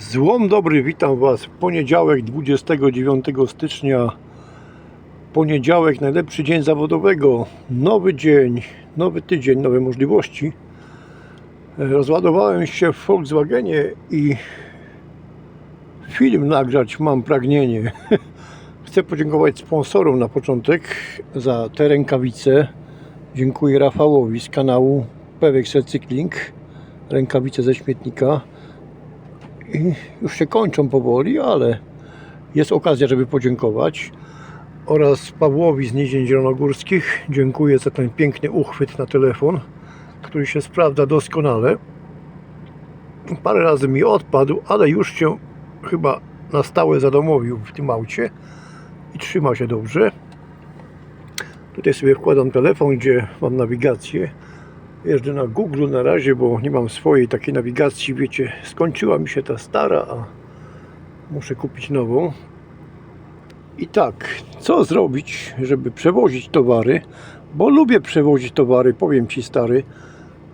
Złom dobry, witam Was poniedziałek 29 stycznia. Poniedziałek, najlepszy dzień zawodowego. Nowy dzień, nowy tydzień, nowe możliwości. Rozładowałem się w Volkswagenie i film nagrać mam pragnienie. Chcę podziękować sponsorom na początek za te rękawice. Dziękuję Rafałowi z kanału Pewex Recykling. Rękawice ze śmietnika już się kończą powoli, ale jest okazja, żeby podziękować. Oraz Pawłowi z Nizień Zielonogórskich. Dziękuję za ten piękny uchwyt na telefon, który się sprawdza doskonale. Parę razy mi odpadł, ale już się chyba na stałe zadomowił w tym aucie i trzyma się dobrze. Tutaj sobie wkładam telefon, gdzie mam nawigację. Jeżdżę na Google na razie, bo nie mam swojej takiej nawigacji. Wiecie, skończyła mi się ta stara, a muszę kupić nową. I tak, co zrobić, żeby przewozić towary? Bo lubię przewozić towary, powiem Ci stary,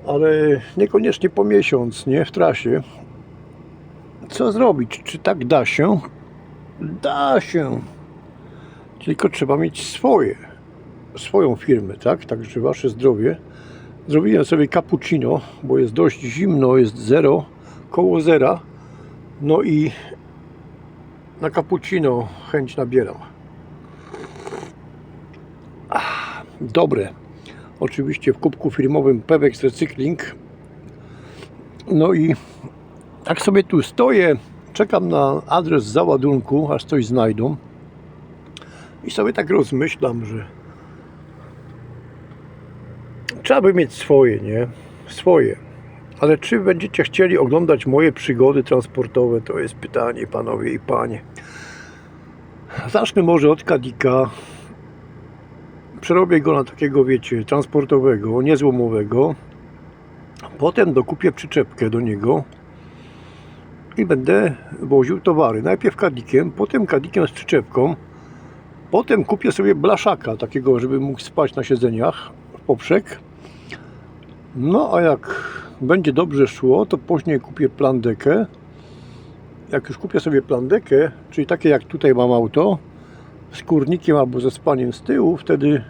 ale niekoniecznie po miesiąc, nie w trasie. Co zrobić? Czy tak da się? Da się. Tylko trzeba mieć swoje, swoją firmę, tak? Także Wasze zdrowie. Zrobiłem sobie cappuccino, bo jest dość zimno, jest zero, koło zera. No i na cappuccino chęć nabieram. Ach, dobre. Oczywiście w kubku firmowym Pewex Recykling. No i tak sobie tu stoję, czekam na adres załadunku, aż coś znajdą. I sobie tak rozmyślam, że trzeba by mieć swoje, nie? Swoje. Ale czy będziecie chcieli oglądać moje przygody transportowe, to jest pytanie, panowie i panie. Zacznę może od kadika. Przerobię go na takiego, wiecie, transportowego, niezłomowego. Potem dokupię przyczepkę do niego i będę woził towary. Najpierw kadikiem, potem kadikiem z przyczepką. Potem kupię sobie blaszaka, takiego, żeby mógł spać na siedzeniach w poprzek. No a jak będzie dobrze szło, to później kupię plandekę. Jak już kupię sobie plandekę, czyli takie jak tutaj mam auto, z kurnikiem albo ze spaniem z tyłu, wtedy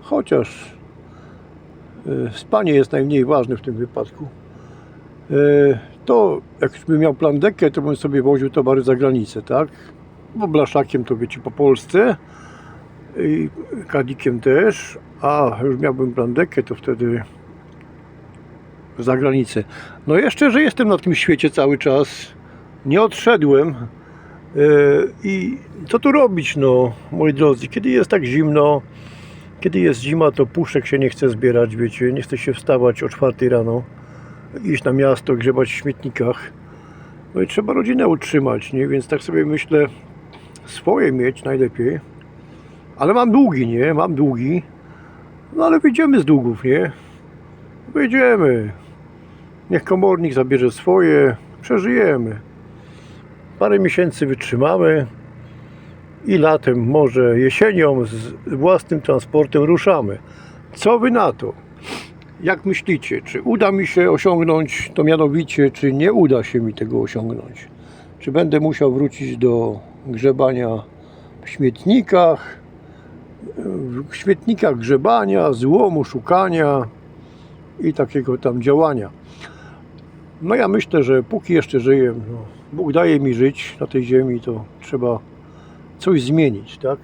chociaż e, spanie jest najmniej ważne w tym wypadku, e, to jak już bym miał plandekę, to bym sobie woził towary za granicę, tak? Bo blaszakiem to wiecie po Polsce i kadikiem też, a już miałbym plandekę, to wtedy za granicę. No jeszcze, że jestem na tym świecie cały czas, nie odszedłem e, i co tu robić, no, moi drodzy, kiedy jest tak zimno, kiedy jest zima, to puszek się nie chce zbierać, wiecie, nie chce się wstawać o 4 rano, iść na miasto, grzebać w śmietnikach. No i trzeba rodzinę utrzymać, nie? Więc tak sobie myślę, swoje mieć najlepiej. Ale mam długi, nie? Mam długi. No ale wyjdziemy z długów, nie? Wyjdziemy. Niech komornik zabierze swoje. Przeżyjemy. Parę miesięcy wytrzymamy. I latem, może jesienią z własnym transportem ruszamy. Co wy na to? Jak myślicie, czy uda mi się osiągnąć to mianowicie, czy nie uda się mi tego osiągnąć? Czy będę musiał wrócić do grzebania w śmietnikach, w śmietnikach grzebania, złomu, szukania i takiego tam działania. No ja myślę, że póki jeszcze żyję, no, Bóg daje mi żyć na tej ziemi, to trzeba coś zmienić, tak?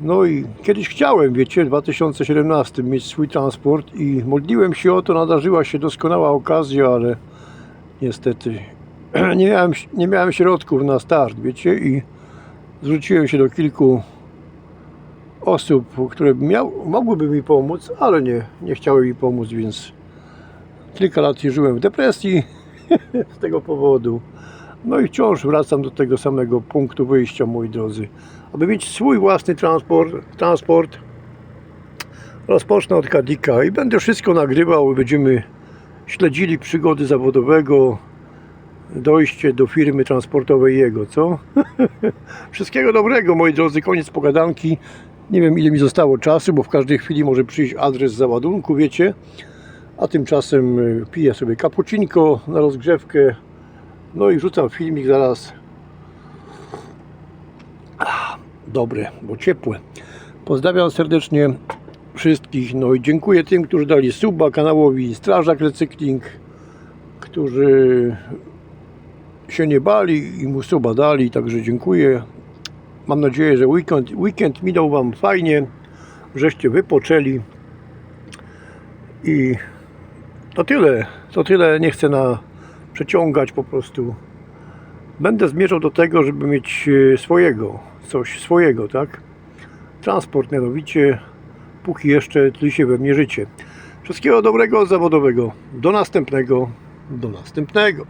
No i kiedyś chciałem, wiecie, w 2017 mieć swój transport i modliłem się o to, nadarzyła się doskonała okazja, ale niestety nie miałem, nie miałem środków na start, wiecie, i zwróciłem się do kilku osób, które miał, mogłyby mi pomóc, ale nie, nie chciały mi pomóc, więc kilka lat żyłem w depresji z tego powodu. No i wciąż wracam do tego samego punktu wyjścia, moi drodzy. Aby mieć swój własny transport, transport rozpocznę od Kadika i będę wszystko nagrywał. Będziemy śledzili przygody zawodowego, dojście do firmy transportowej jego, co? Wszystkiego dobrego, moi drodzy, koniec pogadanki. Nie wiem, ile mi zostało czasu, bo w każdej chwili może przyjść adres załadunku, wiecie. A tymczasem y, piję sobie cappuccinko na rozgrzewkę No i rzucam filmik zaraz. Dobre, bo ciepłe. Pozdrawiam serdecznie wszystkich. No i dziękuję tym, którzy dali suba kanałowi Strażak Recykling, którzy się nie bali i mu suba dali, także dziękuję. Mam nadzieję, że weekend, weekend minął Wam fajnie, żeście wypoczęli i to tyle, to tyle, nie chcę na przeciągać po prostu. Będę zmierzał do tego, żeby mieć e, swojego, coś swojego, tak? Transport mianowicie, póki jeszcze tli się we mnie życie. Wszystkiego dobrego zawodowego. Do następnego, do następnego.